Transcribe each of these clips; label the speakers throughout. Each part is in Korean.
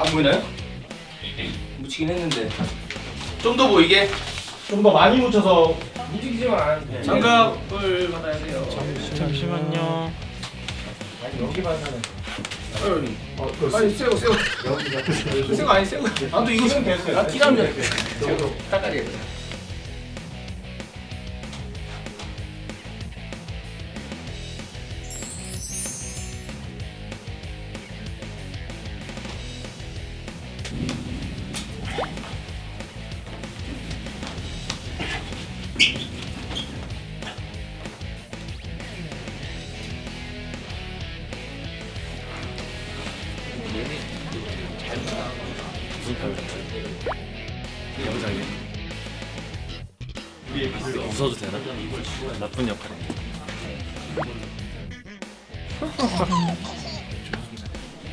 Speaker 1: 안 보이나요? 묻히긴 했는데 좀 더 보이게
Speaker 2: 좀 더 많이 묻혀서 움직이지만 않은데.
Speaker 1: 장갑을 받아야 돼요.
Speaker 3: 잠시만요.
Speaker 2: 아니, 여기만 하는.
Speaker 1: 어, 아니 새우 새우 새우 아니 새우. 아또 이거
Speaker 2: 지금 됐어요.
Speaker 1: 아 기름 전새
Speaker 3: 웃어도 되나? 나쁜 역할이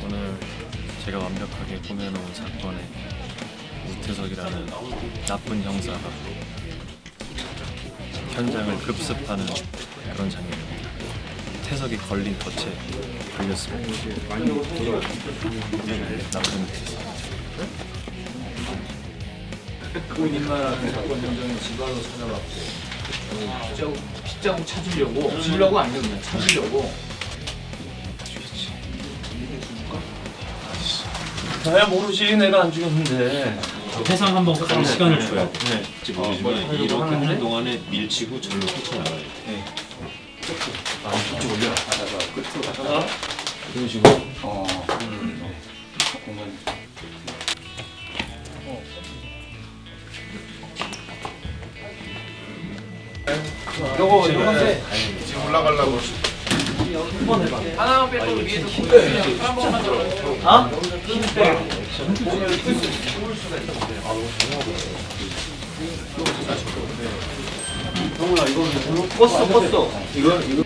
Speaker 3: 오늘 제가 완벽하게 꾸며놓은 사건에 우태석이라는 나쁜 형사가 현장을 급습하는 그런 장면입니다. 태석이 걸린 덫에 걸렸습니다. 나쁜 태석.
Speaker 1: 그님만한 사건 현장에 지가로 찾아갔고 빗자국 빗자국 찾으려고 찾으려고 아니고 그냥 찾으려고.
Speaker 3: 나야 모르지 내가 안 죽였는데
Speaker 4: 해상 한번 갈 시간을 줘야 돼.
Speaker 3: 네.
Speaker 4: 모르지만 이렇게 하는 동안에 밀치고 절로 쫓아나가야 돼.
Speaker 1: 이쪽 올려. 가다가 끝으로 가다가
Speaker 3: 그런 식으로
Speaker 1: 어. 공간. 요거 요건데
Speaker 2: 지금 올라가려고.
Speaker 1: 하나만 빼고 위에서 한 번만 더.
Speaker 3: 아?
Speaker 1: 동훈아 이거는 껐어 껐어. 이거 이거.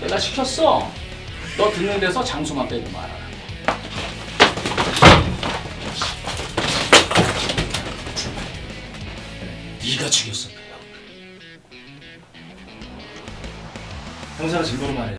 Speaker 1: 내가 시켰어. 너 듣는 데서 장소만 빼고 말아라. 형사가 증거로 말해.